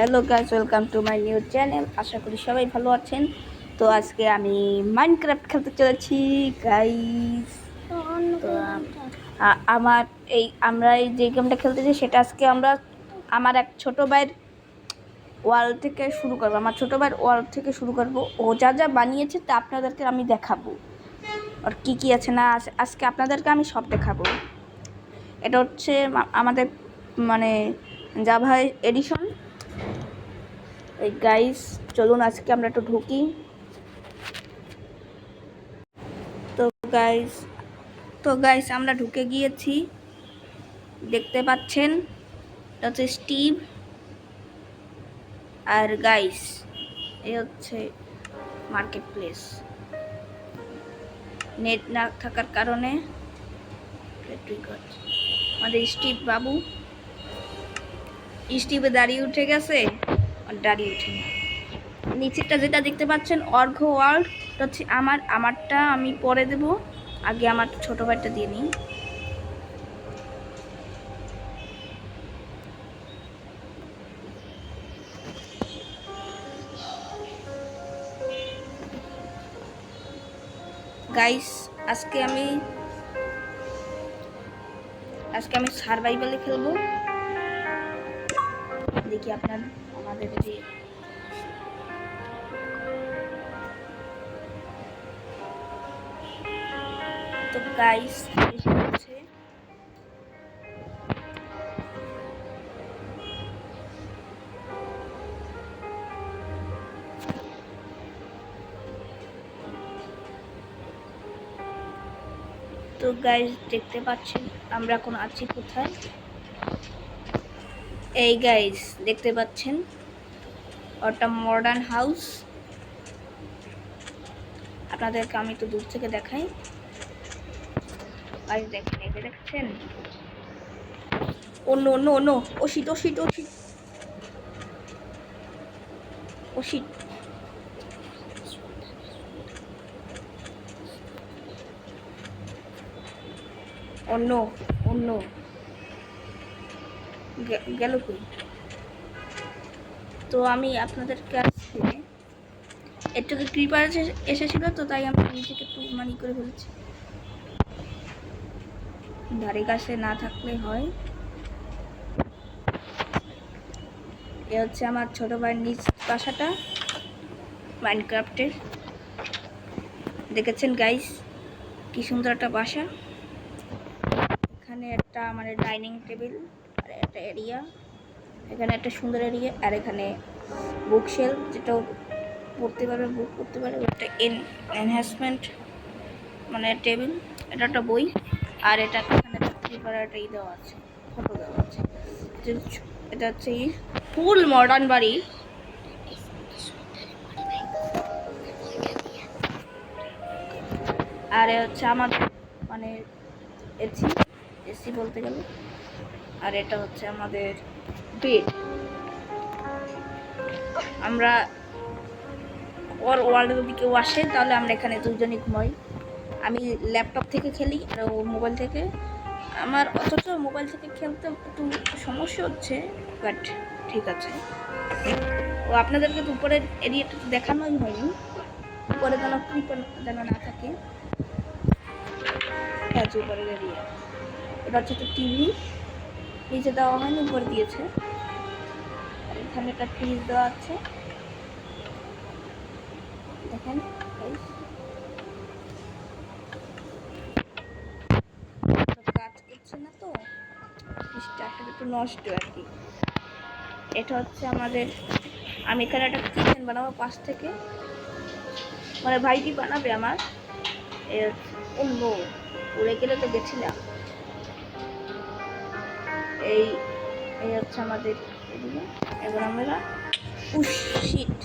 Hello guys welcome to my new channel আশা করি সবাই ভালো আছেন। তো আজকে আমি মাইনক্রাফট খেলতে চলেছি গাইস তো আমার এই, আমরা এই যে গেমটা খেলতেছি সেটা আজকে আমরা আমার এক ছোটো ভাইয়ের ওয়াল থেকে শুরু করব। আমার ছোটো ভাইয়ের ওয়াল থেকে শুরু করব। ও যা যা বানিয়েছে, তা আপনাদেরকে আমি দেখাবো। আর কি কি আছে না আজকে আপনাদেরকে আমি সব দেখাবো। এটা হচ্ছে আমাদের মানে জাভা এডিশন এই গাইস চলুন আজকে আমরা একটু ঢুকি। তো গাইস তো গাইস আমরা ঢুকে গিয়েছি। দেখতে পাচ্ছেন, এটা হচ্ছে স্টিভ আর গাইস এই হচ্ছে মার্কেট প্লেস নেট না থাকার কারণে আমাদের স্টিভ বাবু। স্টিভে দাঁড়িয়ে উঠে গেছে। দাঁড়িয়ে উঠি নিচেরটা যেটা দেখতে পাচ্ছেন অর্ঘ ওয়ার্ল্ড হচ্ছে আমার, আমারটা আমি পরে দেব। আগে আমার ছোট ভাইটা দিয়ে নিই। গাইস আজকে আমি আজকে আমি সার্ভাইভালে খেলব। দেখি আপনার আমাদের যে তো গাইস তো গাইস দেখতে পাচ্ছেন, আমরা এখন আছি কোথায়? এই গাইস দেখতে পাচ্ছেন? ওটা মডার্ন হাউস আপনাদেরকে আমি তো দূর থেকে দেখাই। দেখেন এটা দেখছেন? অন্য অন্য অন্য। ওশিট ওশিট ওশিট ওশিট অন্য অন্য। গেল কই? তো আমি আপনাদের কাছে একটু ক্রিপার এসেছিল তো, তাই আমি নিজেকে একটু মানি করে ফেলেছি ধারে কাছে না থাকলে হয়। এ হচ্ছে আমার ছোট ভাইয়ের নিজ বাসাটা মাইনক্রাফটের দেখেছেন গাইস কি সুন্দর একটা বাসা। এখানে একটা মানে ডাইনিং টেবিল আর একটা এরিয়া এখানে একটা সুন্দর এরিয়া, আর এখানে বুক শেল যেটা পড়তে পারবে বুক পড়তে পারবে। একটা এন এনহ্যান্সমেন্ট মানে টেবিল এটা একটা বই, আর এটা এখানে পেপার একটা ই দেওয়া আছে ফটো দেওয়া আছে। এটা হচ্ছে ফুল মডার্ন বাড়ি। আর হচ্ছে আমাদের মানে এসি এসি বলতে গেলে। আর এটা হচ্ছে আমাদের বেড আমরা ওর ওয়ার্ল্ডে যদি কেউ আসে, তাহলে আমরা এখানে দুজনই ঘুমাই। আমি ল্যাপটপ থেকে খেলি, আর ও মোবাইল থেকে। আমার অথচ মোবাইল থেকে খেলতে একটু সমস্যা হচ্ছে বাট ঠিক আছে। ও আপনাদেরকে তো উপরের এরিয়াটা তো দেখানোই হয়নি। উপরে যেন ক্রিপার যেন না থাকে। হ্যাঁ উপরের এরিয়া এটা হচ্ছে টিভি নিচে দেওয়া হয়নি উপরে দিয়েছে। এখানে একটা ফ্রিজ দেওয়া আছে। দেখেন কাজ না তো। একটু নষ্ট আর কি। এটা হচ্ছে আমাদের, আমি এখানে একটা বানাবো পাশ থেকে। মানে ভাইটি বানাবে আমার? অন্য উড়ে গেলে তো গেছিলাম। এই এই হচ্ছে আমাদের এদিকে। এবার আমরা উশিট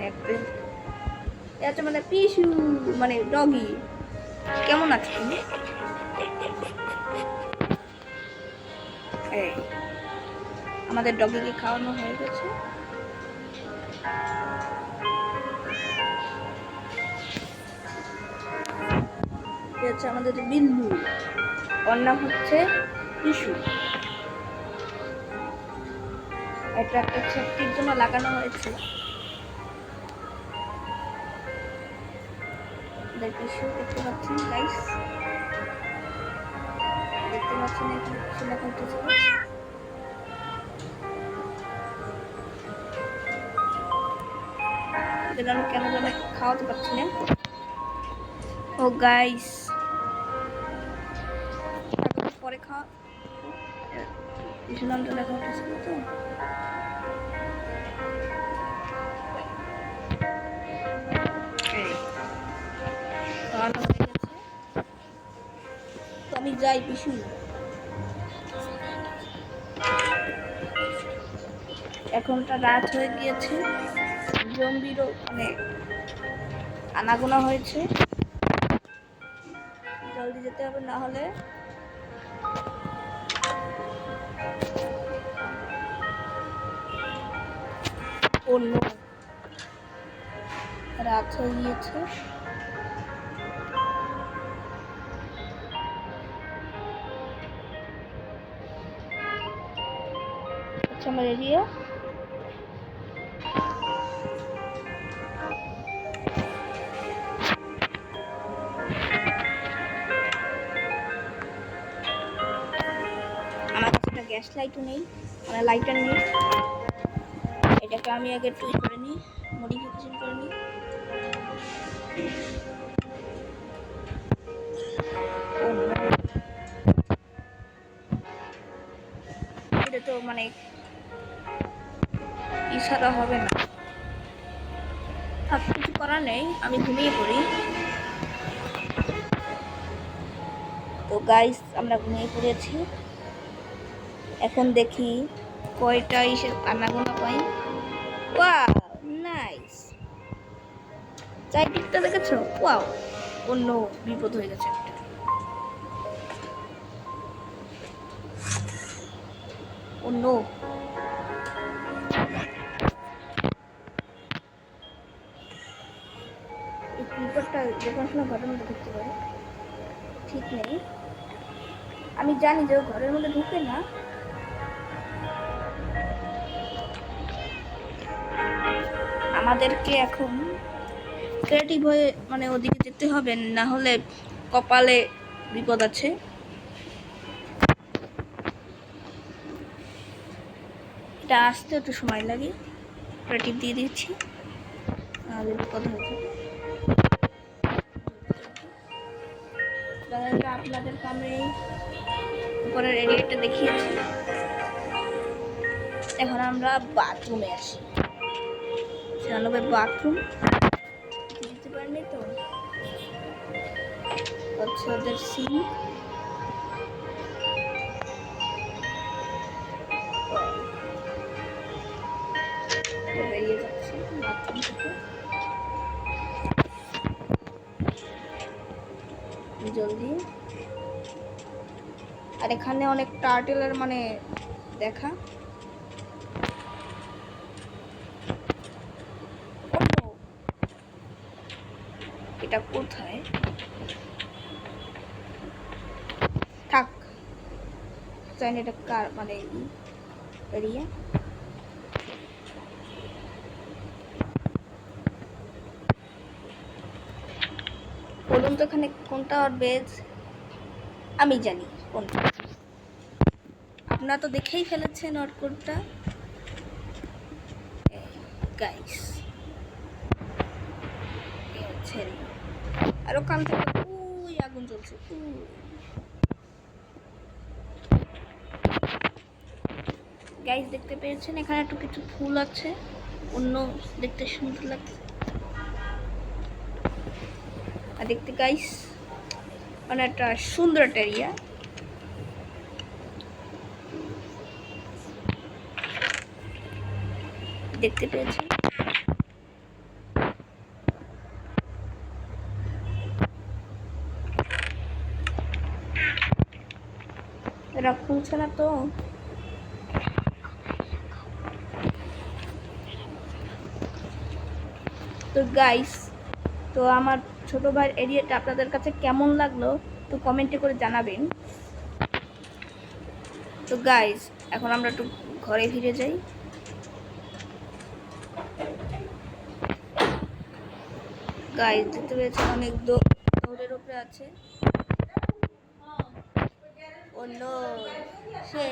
দেখবেন এটা হচ্ছে মানে পিসু মানে ডগি। কেমন আছে? তুমি আমাদের ডগিকে খাওয়ানো হয়ে গেছে। এ হচ্ছে আমাদের বিল্লু ওর নাম হচ্ছে ইস্যু এটা একটা সেফটির জন্য লাগানো হয়েছে। দেখতে পাচ্ছেন গাইস দেখতে পাচ্ছেন এখানে লেখা আমি কেন যেন খাওয়াতে পারছি না। ও গাইস কিছু নামটা লেখা উঠেছিল। তো? আমি যাই পিছু। এখনটা রাত হয়ে গিয়েছে। জম্বিরও মানে আনাগোনা হয়েছে। জলদি যেতে হবে না হলে। অন্য রাত হয়ে গিয়েছে। আমার এরিয়া আমার কাছে একটা গ্যাস লাইটও নেই মানে লাইটার নেই। এটাকে আমি আগে একটু করে নিই মডিফিকেশন করে নিই। এটা তো মানে ইশারা হবে না। থাক কিছু করার নেই, আমি ঘুমিয়ে পড়ি। তো গাইস আমরা ঘুমিয়ে পড়েছি। এখন দেখি কয়টা ইসে আনাগোনা পাই। ওয়াও নাইস চারিদিকটা দেখেছ? ওয়াও অন্য বিপদ হয়ে গেছে একটা। অন্য এই ক্রিপারটা যখন সময় ঘরের মধ্যে ঢুকতে ঠিক নেই। আমি জানি যে ঘরের মধ্যে ঢুকে না। আমাদেরকে এখন ক্রিয়েটিভ হয়ে মানে ওদিকে যেতে হবে, না হলে কপালে বিপদ আছে। এটা আসতে একটু সময় লাগে ক্রিয়েটিভ দিয়ে দিচ্ছি, আমাদের বিপদ হয়ে দাদা আপনাদের আমি উপরের এরিয়াটা দেখিয়েছি। এখন আমরা বাথরুমে আসি। জানাবে বাথরুম বুঝতে পারেনি তো। হচ্ছে ওদের সিন বেরিয়ে যাচ্ছে বাথরুম থেকে। জলদি। আর এখানে অনেক টার্টেলের মানে দেখা ও, এটা কোথায়? থাক। জানি এটা কার মানে এরিয়া। বলুন তো এখানে কোনটা ওর বেজ? আমি জানি কোনটা। আপনারা তো দেখেই ফেলেছেন ওর কোডটা গাইস আর ওখান থেকে উই আগুন জ্বলছে গাইস দেখতে পেয়েছেন? এখানে একটু কিছু ফুল আছে। অন্য দেখতে সুন্দর লাগছে। আর দেখতে গাইস মানে একটা সুন্দর একটা এরিয়া দেখতে পেয়েছেন? ক্যামেরা খুলছে না তো। তো গাইস তো আমার ছোট ভাইয়ের এরিয়াটা আপনাদের কাছে কেমন লাগল তো কমেন্টে করে জানাবেন। তো গাইস এখন আমরা একটু ঘরে ফিরে যাই। গাইস দেখতে পেয়েছেন অনেক দৌড়ের উপরে আছে। সে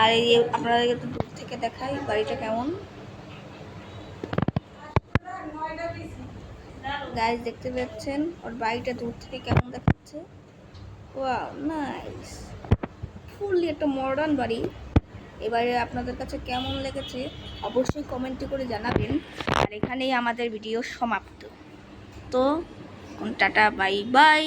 আর এই যে আপনাদের একটু দূর থেকে দেখাই, বাড়িটা কেমন? গাইজ দেখতে পাচ্ছেন, ওর বাড়িটা দূর থেকে কেমন দেখাচ্ছে? ফুললি একটা মডার্ন বাড়ি। এবারে আপনাদের কাছে কেমন লেগেছে, অবশ্যই কমেন্টে করে জানাবেন। আর এখানেই আমাদের ভিডিও সমাপ্ত। তো, টাটা বাই বাই